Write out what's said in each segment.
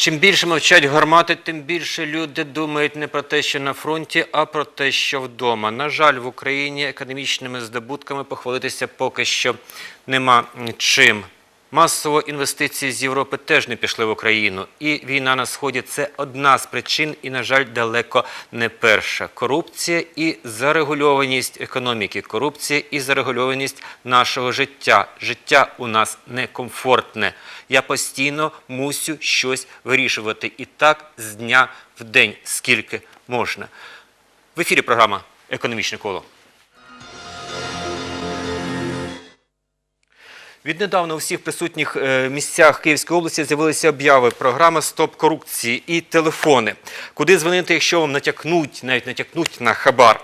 Чим більше мовчать гармати, тим більше люди думають не про те, що на фронті, а про те, що вдома. На жаль, в Україні економічними здобутками похвалитися поки що нема чим. Масово інвестиції з Європи теж не пішли в Україну. І війна на Сході – це одна з причин, і, на жаль, далеко не перша. Корупція і зарегульованість економіки, корупція і зарегульованість нашого життя. Життя у нас некомфортне. Я постійно мусю щось вирішувати. І так з дня в день, скільки можна. В ефірі програма Економічне коло. Віднедавна у всіх присутніх е, місцях Київської області з'явилися обяви програми Стоп корупції і телефони. Куди дзвонити, якщо вам натякнуть, навіть натякнуть на хабар.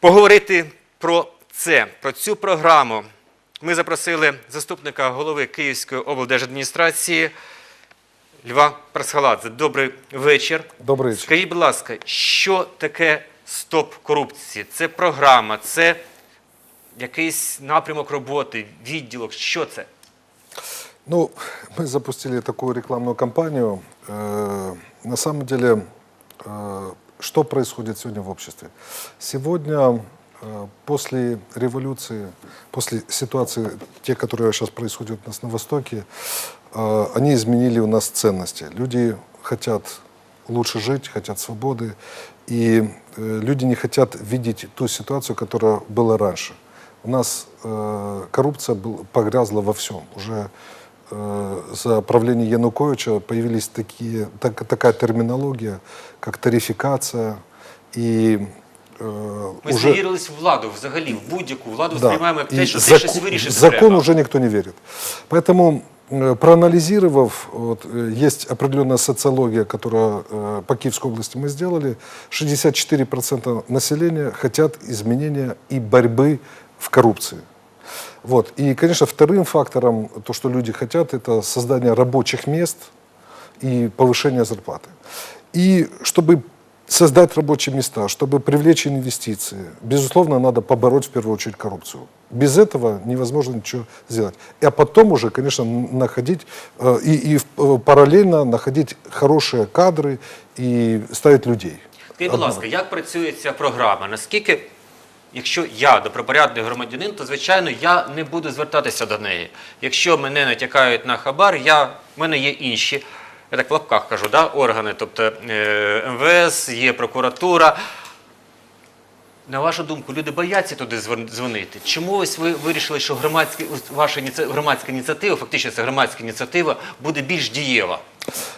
Поговорити про це, про цю програму. Ми запросили заступника голови Київської облдержадміністрації Льва Прасхаладзе. Добрий вечір. Добрий вечір. Скажіть, будь ласка, що таке стоп корупції? Це програма, це якийсь напрямок роботи, відділок. Що це? Ну, мы запустили такую рекламную кампанию. Э, На самом деле, э, что происходит сегодня в обществе? Сегодня, э, после революции, после ситуации, те, которые сейчас происходят у нас на Востоке, э, они изменили у нас ценности. Люди хотят лучше жить, хотят свободы, и э, люди не хотят видеть ту ситуацию, которая была раньше. У нас э, коррупция был, погрязла во всем. Уже э, за правления Януковича появились такие, так, такая терминология, как тарификация. И э, Ми уже, зневірились в владу взагалі, в будь-яку владу да, сприймаємо як и те, що ти закон, щось вирішити закон треба. уже никто не верит. Поэтому, э, проанализировав, вот, э, есть определенная социология, которая э, по Киевской области мы сделали, 64% населения хотят изменения и борьбы в коррупции. Вот. И, конечно, вторым фактором, то, что люди хотят, это создание рабочих мест и повышение зарплаты. И чтобы создать рабочие места, чтобы привлечь инвестиции, безусловно, надо побороть в первую очередь коррупцию. Без этого невозможно ничего сделать. А потом уже, конечно, н- находить э, и, и в- э, параллельно находить хорошие кадры и ставить людей. Скажіть, будь ласка, як працює ця програма? Наскільки, Якщо я добропорядний громадянин, то звичайно я не буду звертатися до неї. Якщо мене натякають на хабар, я, в мене є інші, я так в лапках кажу, да, органи, тобто е, МВС, є прокуратура. На вашу думку, люди бояться туди дзвонити. Чому ось ви вирішили, що громадські, ваша громадська ініціатива, фактично це громадська ініціатива, буде більш дієва?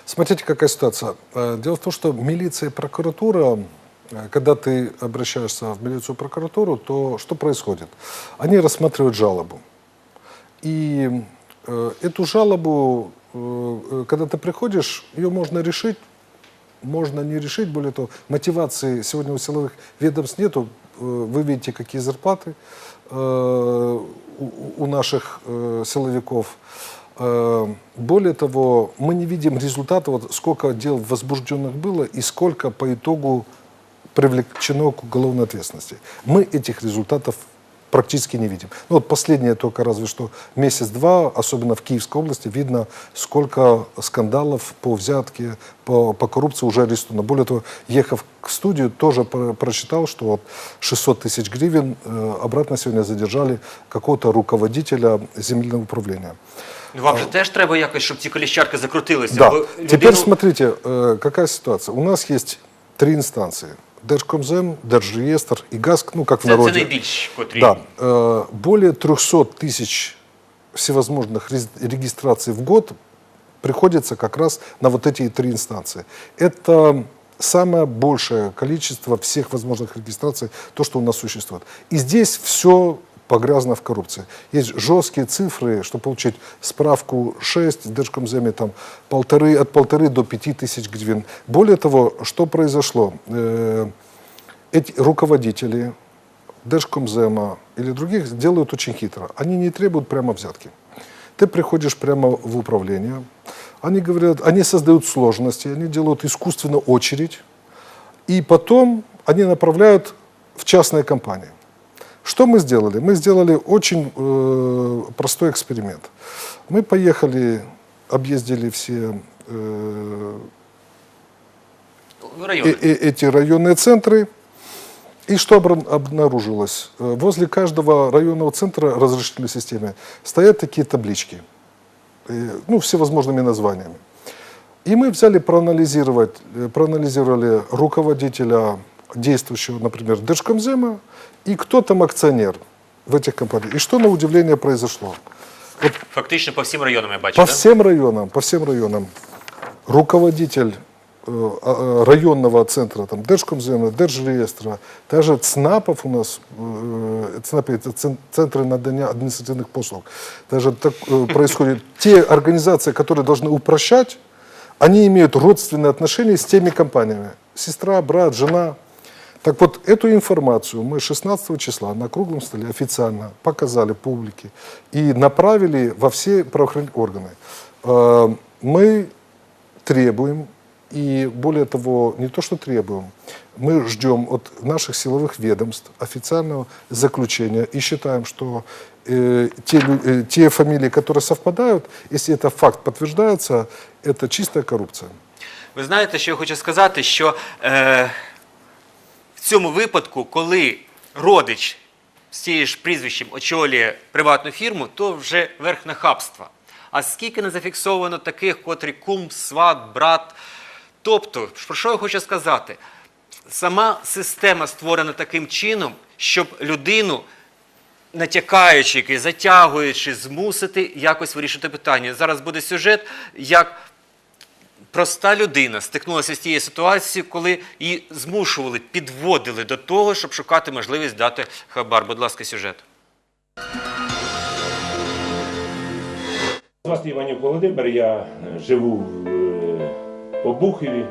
Смотрите, какая ситуация. Э, Дело в том, что милиция и прокуратура, когда ты обращаешься в милицию прокуратуру, то что происходит? Они рассматривают жалобу. И э, эту жалобу, э, э, когда ты приходишь, ее можно решить, можно не решить. Более того, мотивации сегодня у силовых ведомств нету. Э, Вы видите, какие зарплаты э, у, наших э, силовиков. Э, Более того, мы не видим результата, вот сколько дел возбужденных было и сколько по итогу привлечено к уголовной ответственности. Мы этих результатов практически не видим. Ну, вот последнее только разве что месяц-два, особенно в Киевской области, видно, сколько скандалов по взятке, по, по коррупции уже арестовано. Более того, ехав к студию, тоже про- прочитал, что вот 600 тысяч гривен э, обратно сегодня задержали какого-то руководителя земельного управления. Ну, вам же теж треба якось, щоб ці коліщарки закрутилися. Да. бо Теперь людину- смотрите, э, какая ситуация. У нас есть три инстанции. Держкомзем, Держреестр и ГАСК, ну, как в Це, це народе. найбільш котрі. Да. Э, Более 300 тысяч всевозможных регистраций в год приходится как раз на вот эти три инстанции. Это самое большее количество всех возможных регистраций, то, что у нас существует. И здесь все погрязано в коррупции. Есть жесткие цифры, что получить справку 6 в Держкомземе, там полторы, от полторы до пяти тысяч гривен. Более того, что произошло? Э, эти руководители Держкомзема или других делают очень хитро. Они не требуют прямо взятки. Ты приходишь прямо в управление, они говорят, они создают сложности, они делают искусственно очередь, и потом они направляют в частные компании. Что мы сделали? Мы сделали очень э, простой эксперимент. Мы поехали, объездили все э, В районі. э, э, эти районные центры. И что обнаружилось? Э, Возле каждого районного центра разрешительной системы стоят такие таблички, э, ну, всевозможными названиями. И мы взяли проанализировать, э, проанализировали руководителя действующего, например, Держкомзема, и кто там акционер в этих компаниях. И что на удивление произошло? Вот Фактично по всім районам я бачу. по да? всем районам, по всем районам руководитель э, а, районного центра, там, Держкомзема, Держреестра, даже ЦНАПов у нас, э, ЦНАПы это цен- центры надания административных послуг, даже так э, происходит. Те организации, которые должны упрощать, они имеют родственные отношения с теми компаниями. Сестра, брат, жена. Так вот, эту информацию мы 16 числа на круглом столе официально показали публике и направили во все правоохранительные органы. Э, Мы требуем, и более того, не то что требуем, мы ждем от наших силовых ведомств официального заключения и считаем, что э, те, э, те фамилии, которые совпадают, если это факт подтверждается, это чистая коррупция. Ви знаєте, що я хочу сказати, що е, в цьому випадку, коли родич з тією ж прізвищем очолює приватну фірму, то вже верх нахабства. А скільки не зафіксовано таких, котрі кум, сват, брат. Тобто, про що я хочу сказати? Сама система створена таким чином, щоб людину натякаючи, затягуючи, змусити якось вирішити питання. Зараз буде сюжет, як проста людина стикнулася з тією ситуацією, коли її змушували, підводили до того, щоб шукати можливість дати хабар. Будь ласка, сюжет. Звати Іванюк Володимир, я е, живу в е, Обухові.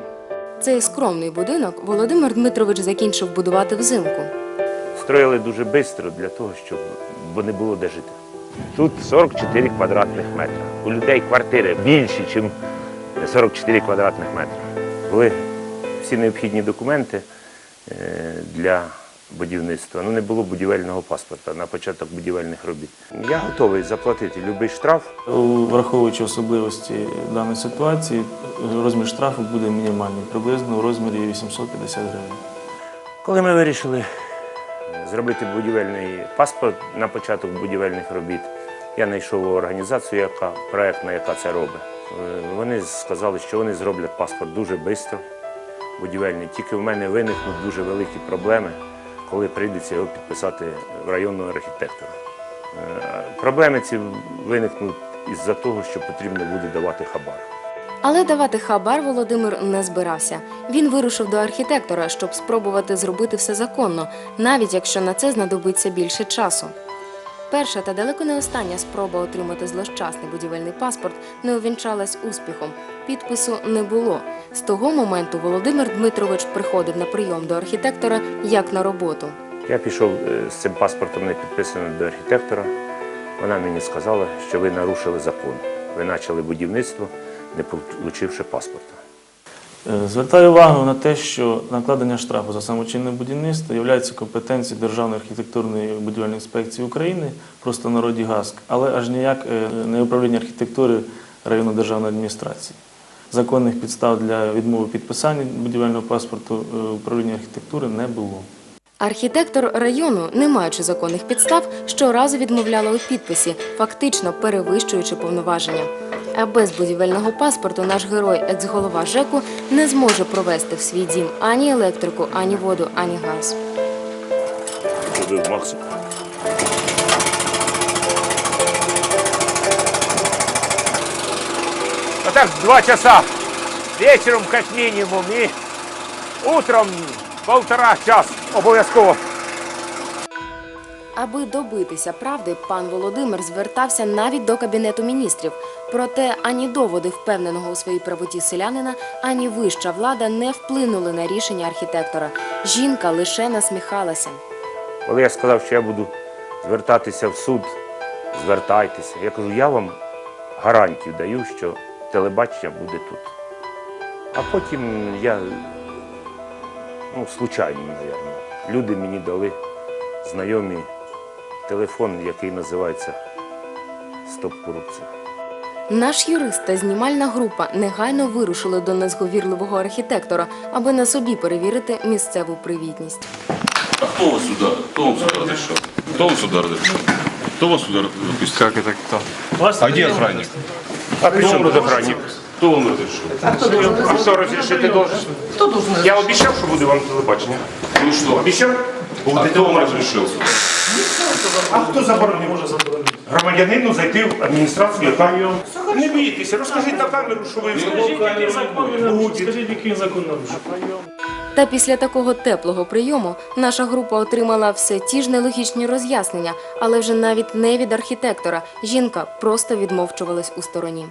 Цей скромний будинок Володимир Дмитрович закінчив будувати взимку. Строїли дуже швидко для того, щоб бо не було де жити. Тут 44 квадратних метри. У людей квартири більші, ніж 44 квадратних метри. Були всі необхідні документи е, для будівництва. Ну, не було будівельного паспорта на початок будівельних робіт. Я готовий заплатити будь-який штраф. Враховуючи особливості даної ситуації, розмір штрафу буде мінімальний, приблизно у розмірі 850 гривень. Коли ми вирішили е, зробити будівельний паспорт на початок будівельних робіт, я знайшов організацію, яка проектна, яка це робить. Е, Вони сказали, що вони зроблять паспорт дуже швидко, будівельний. Тільки в мене виникнуть дуже великі проблеми, коли прийдеться його підписати в районного архітектора. Е, Проблеми ці виникнуть із-за того, що потрібно буде давати хабар. Але давати хабар Володимир не збирався. Він вирушив до архітектора, щоб спробувати зробити все законно, навіть якщо на це знадобиться більше часу. Перша та далеко не остання спроба отримати злощасний будівельний паспорт не увінчалась успіхом. Підпису не було. З того моменту Володимир Дмитрович приходив на прийом до архітектора як на роботу. Я пішов е, з цим паспортом не підписаним до архітектора. Вона мені сказала, що ви нарушили закон. Ви почали будівництво, не отримавши паспорта. Е, Звертаю увагу на те, що накладення штрафу за самочинне будівництво є компетенцією Державної архітектурної будівельної інспекції України, просто народі ГАСК, але аж ніяк е, не управління архітектури районної державної адміністрації. Законних підстав для відмови підписання будівельного паспорту е, управління архітектури не було. Архітектор району, не маючи законних підстав, щоразу відмовляла у підписі, фактично перевищуючи повноваження. А без будівельного паспорту наш герой, екс-голова ЖЕКу, не зможе провести в свій дім ані електрику, ані воду, ані газ. Максимум. Отак два часа. Вечором як мінімум і утром полтора час обов'язково. Аби добитися правди, пан Володимир звертався навіть до кабінету міністрів. Проте ані доводи впевненого у своїй правоті селянина, ані вища влада не вплинули на рішення архітектора. Жінка лише насміхалася. Коли я сказав, що я буду звертатися в суд, звертайтеся. Я кажу, я вам гарантію даю, що телебачення буде тут. А потім я, ну, случайно, мабуть. Люди мені дали знайомі телефон, який називається Стоп корупція. Наш юрист та знімальна група негайно вирушили до незговірливого архітектора, аби на собі перевірити місцеву привітність. А кто вас сюда? Кто вам сюда разрешил? Кто вам сюда разрешил? Кто вас сюда допустил? Как это кто? А где охранник? А при чому тут охранник? Кто вам разрешил? А хто розрішити должен? Хто должен? Я обіцяв, що буде вам телебачення. Ну что? Обіцяв? А кто вам разрешил? А хто заборонив? Громадянину зайти в адміністрацію, яка... Не бійтеся, розкажіть на камеру, що ви... Скажіть, який закон нарушив? Та після такого теплого прийому наша група отримала все ті ж нелогічні роз'яснення, але вже навіть не від архітектора. Жінка просто відмовчувалась у стороні.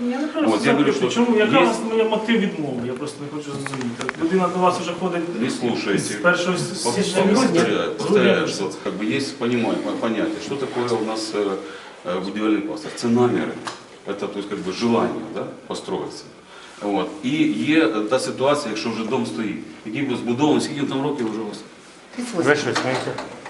Ну, я не хочу От, я говорю, запитати, чому, яка є- у вас мотив відмови? Я просто не хочу зрозуміти. Людина до вас вже ходить Не слушайте. з першого січня Повторяю, повторяю, що є поняття, есть понимание, что такое у нас э, э, будівельний э, паспорт. Це наміри, это то как бы желание да, построїтися. От. І є е, та ситуація, якщо вже дом стоїть, який був збудований, скільки там років вже у вас? 38.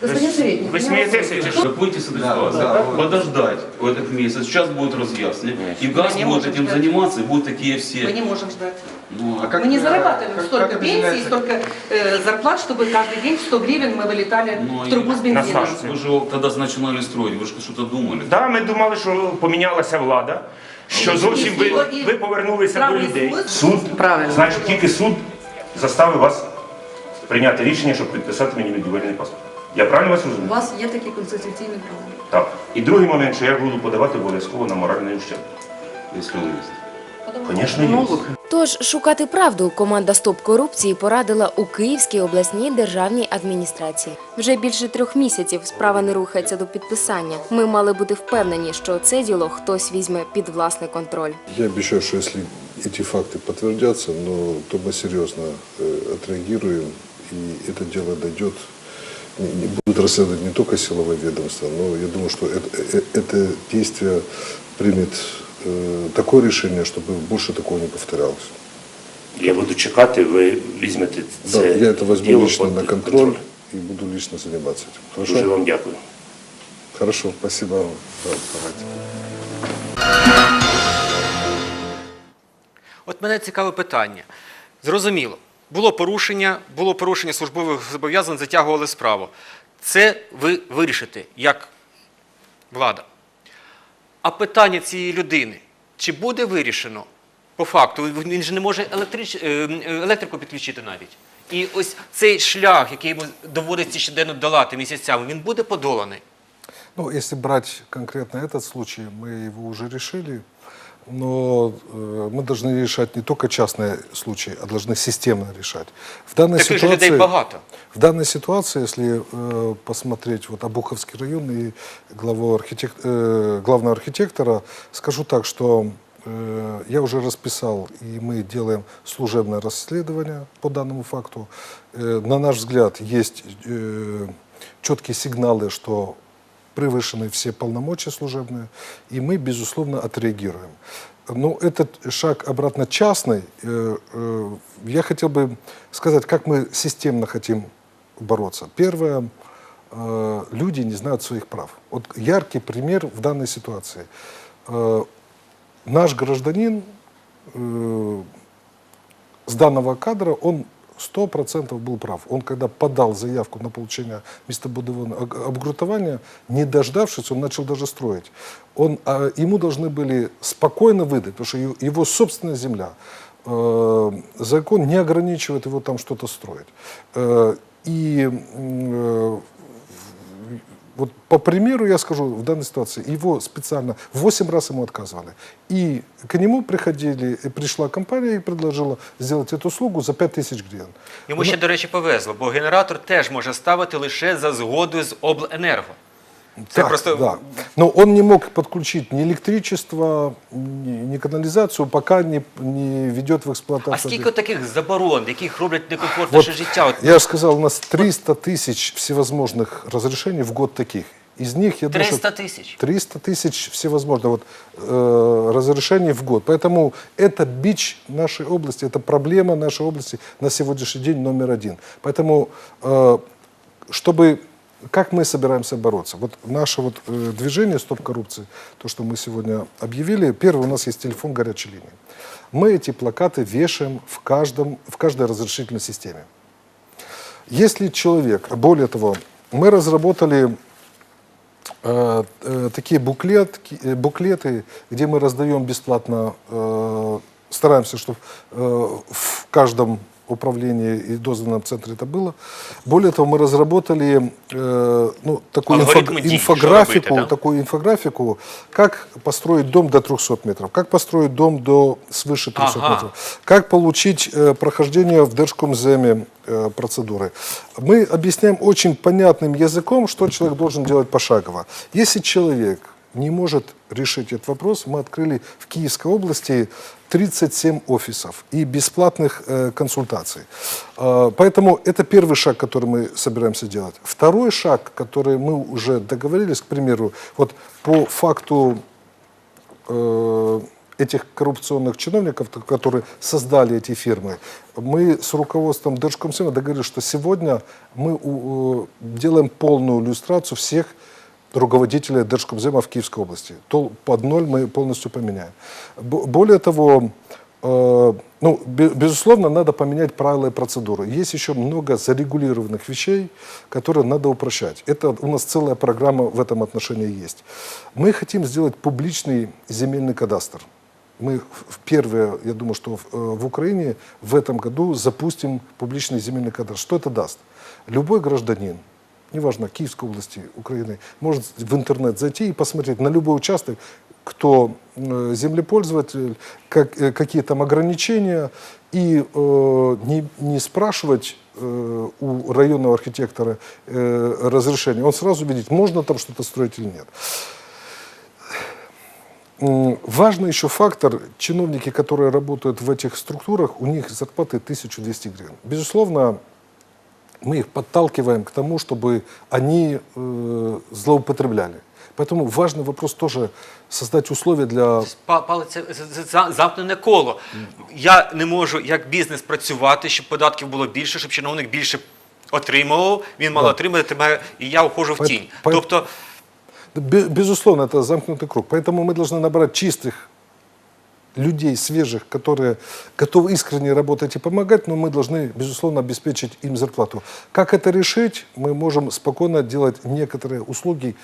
Вы смеетесь, или что? Будете с этой ситуацией, этот месяц, сейчас будет разъяснение, и ГАЗ будет этим заниматься, и будут такие все... Мы не можем ждать. Ну, мы не зарабатываем столько как пенсий, столько э, зарплат, чтобы каждый день 100 гривен мы вылетали ну, в трубу з бензином. Ви ж тоді починали строить, ви ж щось думали. Да, ми думали, що помінялася влада, що ну, зовсім ви, ви повернулися до людей. Суд, Правильно. значить, тільки суд заставив вас прийняти рішення, щоб підписати мені недовільний паспорт. Я правильно вас У розумію? вас є такі конституційні права. Так. І другий момент, що я буду подавати обов'язково на моральний ущерб. Если он есть. Звісно, є. Тож шукати правду команда Стоп корупції порадила у Київській обласній державній адміністрації. Вже більше трьох місяців справа не рухається до підписання. Ми мали бути впевнені, що це діло хтось візьме під власний контроль. Я обещаю, что если эти факты подтвердятся, но, то мы серьезно э, отреагируем, и это дело дойдет, не, не будут расследовать не только силовые ведомства, но я думаю, что это, э, это действие примет э, такое решение, чтобы больше такого не повторялось. Я буду чекати, ви візьмете Да, це я это возьму діло лично під на контроль и буду лично заниматься этим. Дуже Хорошо? вам дякую. Хорошо, спасибо вам. Да, давайте. От мене цікаве питання. Зрозуміло, було порушення, було порушення службових зобов'язань, затягували справу. Це ви вирішите як влада. А питання цієї людини, чи буде вирішено по факту? Він же не може електрич... е, е, електрику підключити навіть. І ось цей шлях, який йому доводиться щоденно долати місяцями, він буде подоланий. Ну, если брать конкретно этот случай, мы его уже решили, но э, мы должны решать не только частные случаи, а должны системно решать. В данной Таких же людей багато. В данной ситуации, если э, посмотреть вот Обуховский район и главу архитек- э, главного архитектора, скажу так, что э, я уже расписал, и мы делаем служебное расследование по данному факту. Э, на наш взгляд, есть э, четкие сигналы, что превышены все полномочия служебные, и мы, безусловно, отреагируем. Но этот шаг обратно частный, э, э, я хотел бы сказать, как мы системно хотим бороться. Первое, э, люди не знают своих прав. Вот яркий пример в данной ситуации. Э, Наш гражданин э, с данного кадра, он сто процентов был прав. Он когда подал заявку на получение местобудового обгрунтования, не дождавшись, он начал даже строить. Он, а, ему должны были спокойно выдать, потому что его, его собственная земля. Э, закон не ограничивает его там что-то строить. Э, и м, э, вот по примеру я скажу, в данной ситуации его специально 8 раз ему отказывали. И к нему приходили, и пришла компания и предложила сделать эту услугу за 5 тысяч гривен. Йому ще, до речі, повезло, бо генератор теж може ставити лише за згодою з обленерго. Це Так, просто да. Но он не мог подключить ни электричество, ни, ни канализацию, пока не, не ведет в А эксплуатацию. скільки таких заборон, яких роблять некомфортне Вот, наше життя? От я же сказал, у нас 300 тысяч всевозможных разрешений в год таких. Из них, я думаю, 300 что тысяч. 300 тысяч всевозможных вот, э, разрешений в год. Поэтому это бич нашей области, это проблема нашей области на сегодняшний день номер один. Поэтому, э, чтобы как мы собираемся бороться? Вот наше вот э, движение «Стоп коррупции», то, что мы сегодня объявили, первый у нас есть телефон горячей линии. Мы эти плакаты вешаем в, каждом, в каждой разрешительной системе. Если человек, более того, мы разработали э, э, такие буклетки, э, буклеты, где мы раздаем бесплатно, э, стараемся, чтобы э, в каждом управлении и дозванном центре это было. Более того, мы разработали э, ну, такую Алгоритмы инфо- действий, инфографику, что робити, да? такую инфографику, как построить дом до 300 метров, как построить дом до свыше 300 Ага. метров, как получить э, прохождение в Держкомземе э, процедуры. Мы объясняем очень понятным языком, что человек должен делать пошагово. Если человек не может решить этот вопрос, мы открыли в Киевской области 37 офисов и бесплатных э, консультаций. Э, поэтому это первый шаг, который мы собираемся делать. Второй шаг, который мы уже договорились, к примеру, вот по факту э, этих коррупционных чиновников, которые создали эти фирмы, мы с руководством Держкомсема договорились, что сегодня мы у- э, делаем полную иллюстрацию всех руководителей Держкомзема в Киевской области. То под ноль мы полностью поменяем. Более того, э, ну, бе- безусловно, надо поменять правила и процедуры. Есть еще много зарегулированных вещей, которые надо упрощать. Это у нас целая программа в этом отношении есть. Мы хотим сделать публичный земельный кадастр. Мы впервые, я думаю, что э, в Украине в этом году запустим публичный земельный кадастр. Что это даст? Любой гражданин, неважно, Киевской области, Украины, может в интернет зайти и посмотреть на любой участок, кто э, землепользователь, как, э, какие там ограничения, и э, не, не спрашивать э, у районного архитектора э, разрешения. Он сразу видит, можно там что-то строить или нет. Важный еще фактор, чиновники, которые работают в этих структурах, у них зарплаты 1200 гривен. Безусловно, мы их подталкиваем к тому, чтобы они э, злоупотребляли. Поэтому важный вопрос тоже создать условия для... Па- Палиця з- з- замкнене коло. Я не можу як бізнес працювати, щоб податків було більше, щоб чиновник більше отримував, він мало Да. отримати, має- і я ухожу в Пой- тінь. пой- Тобто Бе- Безусловно, это замкнутый круг. Поэтому мы должны набрать чистых людей, свежих, которые готовы искренне работать и помогать, но мы должны, безусловно, обеспечить им зарплату. Как это решить? Мы можем спокойно делать некоторые услуги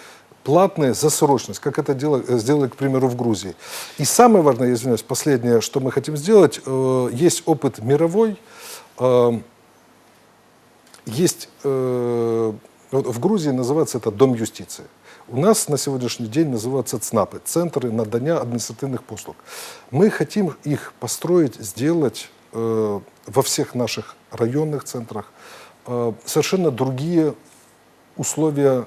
платные за срочность, как это дело- э, сделали, к примеру, в Грузии. И самое важное, извиняюсь, последнее, что мы хотим сделать, э, есть опыт мировой, э, есть э, вот в Грузии называется это Дом юстиции. У нас на сегодняшний день называются ЦНАПы, Центры надання административных послуг. Мы хотим их построить, сделать э, во всех наших районных центрах э, совершенно другие условия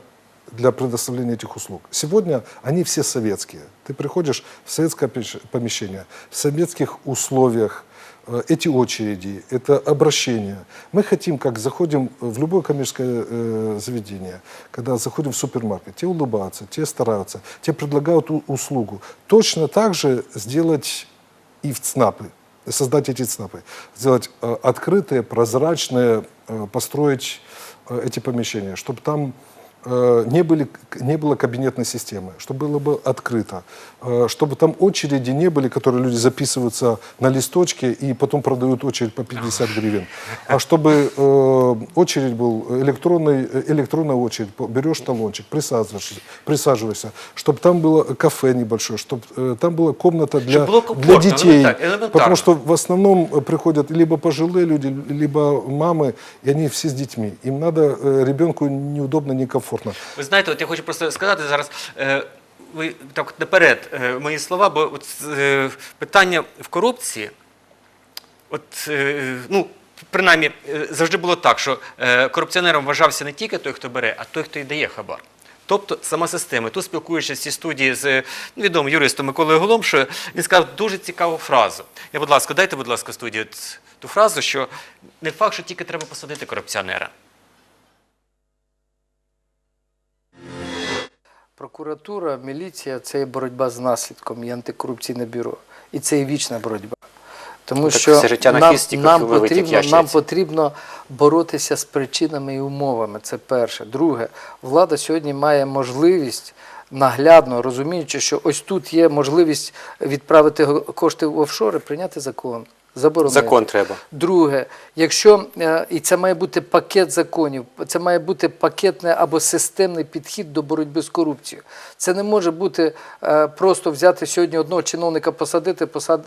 для предоставления этих услуг. Сегодня они все советские. Ты приходишь в советское помещение, в советских условиях, эти очереди, это обращение. Мы хотим, как заходим в любое коммерческое э, заведение, когда заходим в супермаркет, те улыбаются, те стараются, те предлагают услугу. Точно так же сделать и в ЦНАПы, создать эти ЦНАПы, сделать э, открытые, прозрачные, э, построить э, эти помещения, чтобы там э, не, были, не было кабинетной системы, чтобы было бы открыто, э, чтобы там очереди не были, которые люди записываются на листочке и потом продают очередь по 50 гривен, а чтобы э, очередь был электронный, э, электронная очередь, берешь талончик, присаживаешься, присаживаешься, чтобы там было кафе небольшое, чтобы там была комната для, для детей, потому что в основном э, приходят либо пожилые люди, либо мамы, и они все с детьми. Им надо, э, ребенку неудобно, некомфортно. Ви знаєте, от я хочу просто сказати зараз. Е, ви так наперед е, мої слова, бо от, е, питання в корупції, от, ну, принаймні, завжди було так, що корупціонером вважався не тільки той, хто бере, а той, хто й дає хабар. Тобто сама система. Тут спілкуючись в цій студії з е, відомим юристом Миколою Голомшою, він сказав дуже цікаву фразу. Я, будь ласка, дайте, будь ласка, студію ту фразу, що не факт, що тільки треба посадити корупціонера. Прокуратура, міліція це є боротьба з наслідком і антикорупційне бюро. І це є вічна боротьба. Тому Так що життя нам, нам, потрібно, нам потрібно боротися з причинами і умовами. Це перше. Друге, влада сьогодні має можливість. Наглядно розуміючи, що ось тут є можливість відправити кошти в офшори, прийняти закон, заборонити. Закон треба. Друге, якщо е, і це має бути пакет законів, це має бути пакетний або системний підхід до боротьби з корупцією. Це не може бути е, просто взяти сьогодні одного чиновника, посадити, посад,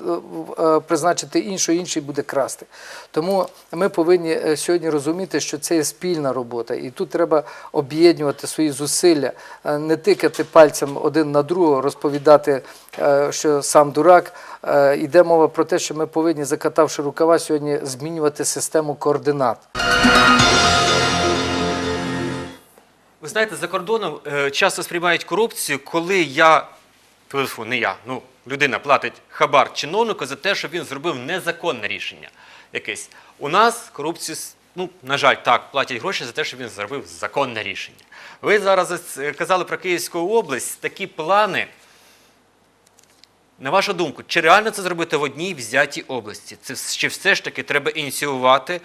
е, призначити іншого, інший буде красти. Тому ми повинні сьогодні розуміти, що це є спільна робота, і тут треба об'єднувати свої зусилля, не тикати пальцем один на другого, розповідати, що сам дурак. Е, Йде мова про те, що ми повинні, закатавши рукава, сьогодні змінювати систему координат. Ви знаєте, за кордоном е, часто сприймають корупцію, коли я, фу, не я, ну, людина платить хабар чиновнику за те, що він зробив незаконне рішення якесь. У нас корупцію, ну, на жаль, так, платять гроші за те, що він зробив законне рішення. Ви зараз е, казали про Київську область, такі плани. На вашу думку, чи реально це зробити в одній взятій області? Це вс- чи все ж таки треба ініціювати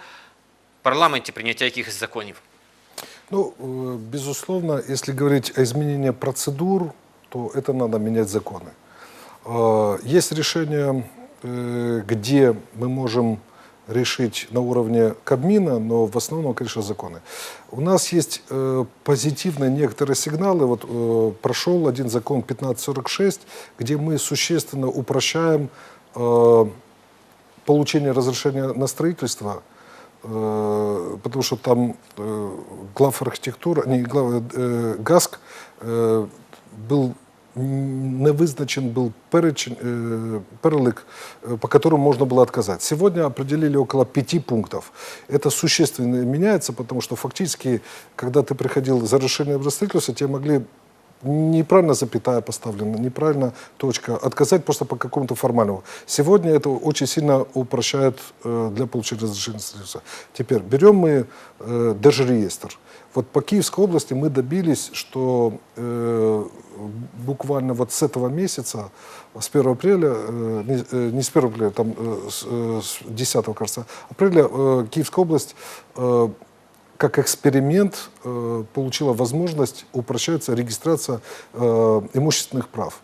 в парламенті прийняття якихось законів? Ну, э, безусловно, если говорить о изменении процедур, то это надо менять законы. Э, Есть решения, э, где мы можем решить на уровне Кабмина, но в основном, конечно, законы. У нас есть э, позитивные некоторые сигналы. Вот э, прошел один закон 1546, где мы существенно упрощаем э, получение разрешения на строительство, э, потому что там э, глав архітектура, не глав, э, ГАСК э, был м, не визначен был перечень, э, перелик, э, по которому можно было отказать. Сегодня определили около пяти пунктов. Это существенно меняется, потому что фактически, когда ты приходил за решением строительства, тебе могли неправильно запятая поставлена, неправильно точка, отказать просто по какому-то формальному. Сегодня это очень сильно упрощает э, для получения разрешения на строительство. Теперь берем мы э, держреестр. Вот по Киевской области мы добились, что э, буквально вот с этого месяца, с 1 апреля, э, не, э, не с 1 апреля, там э, с, э, с 10, кажется, апреля э, Киевская область э, как эксперимент э, получила возможность упрощается регистрация э, имущественных прав.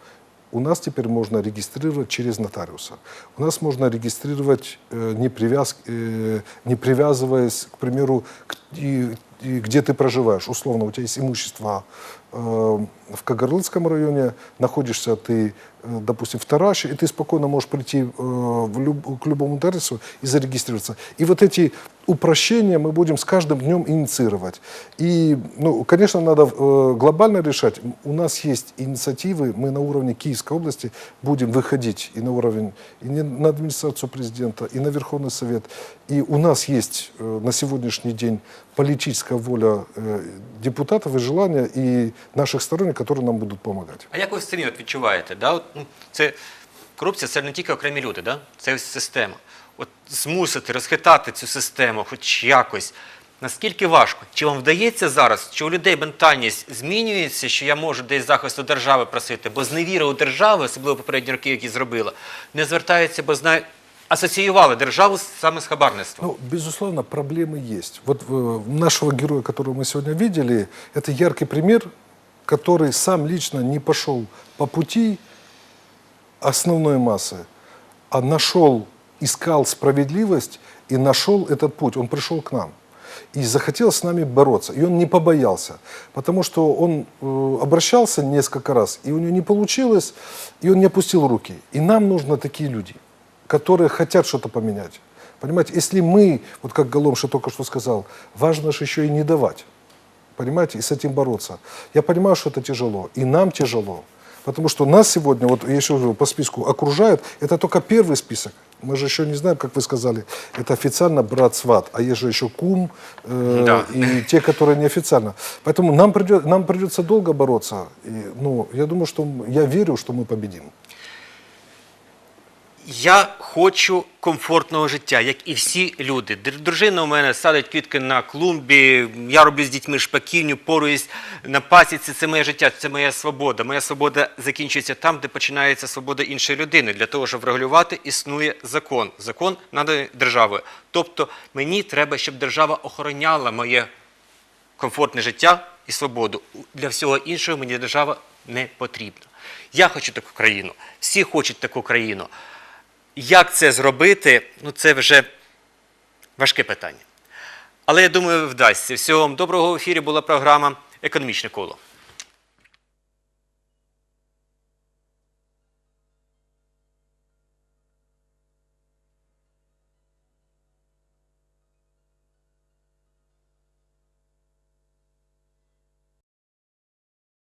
У нас теперь можно регистрировать через нотариуса. У нас можно регистрировать, э, не, привяз, не привязываясь, к примеру, к- и- и где ты проживаешь. Условно, у тебя есть имущество в Кагарлыцком районе, находишься ты, допустим, в Тараше, и ты спокойно можешь прийти в люб- к любому нотариусу и зарегистрироваться. И вот эти упрощения мы будем с каждым днем инициировать. И, ну, конечно, надо э, глобально решать. У нас есть инициативы, мы на уровне Киевской области будем выходить и на уровень, и не- на администрацию президента, и на Верховный Совет. И у нас есть э, на сегодняшний день политическая воля э, депутатов и желание и наших сторонников, которые нам будут помогать. А як ви самі от відчуваєте? Да? От, ну, це, корупція це не тільки окремі люди, да? це ось система. От змусити розхитати цю систему хоч якось. Наскільки важко? Чи вам вдається зараз, чи у людей ментальність змінюється, що я можу десь захисту держави просити, бо зневіра у держави, особливо попередні роки, які зробила, не звертаються, бо знають, асоціювали державу саме з хабарництвом. Ну, безусловно, проблемы есть. Вот э, нашего героя, которого мы сегодня видели, это яркий пример, который сам лично не пошел по пути основной массы, а нашел, Искал справедливость и нашел этот путь. Он пришел к нам и захотел с нами бороться. И он не побоялся, потому что он э, обращался несколько раз, и у него не получилось, и он не опустил руки. И нам нужны такие люди, которые хотят что-то поменять. Понимаете, если мы, вот как Голомша только что сказал, важно же еще и не давать. Понимаете, и с этим бороться. Я понимаю, что это тяжело, и нам тяжело. Потому что нас сегодня, вот я еще говорю, по списку окружают, это только первый список. Мы же еще не знаем, как вы сказали, это официально брат-сват, а есть же еще кум э, Да. и те, которые неофициально. Поэтому нам, придет, нам придется долго бороться. И, ну, я думаю, что м- я верю, что мы победим. Я хочу комфортного життя, як і всі люди. Др- Дружина у мене садить квітки на клумбі, я роблю з дітьми шпаківню, поруюсь на пасіці. Це моє життя, це моя свобода. Моя свобода закінчується там, де починається свобода іншої людини. Для того, щоб врегулювати, існує закон. Закон наданий державою. Тобто мені треба, щоб держава охороняла моє комфортне життя і свободу. Для всього іншого мені держава не потрібна. Я хочу таку країну, всі хочуть таку країну. Як це зробити, ну це вже важке питання. Але я думаю, вдасться. Всього вам доброго в ефірі була програма Економічне коло.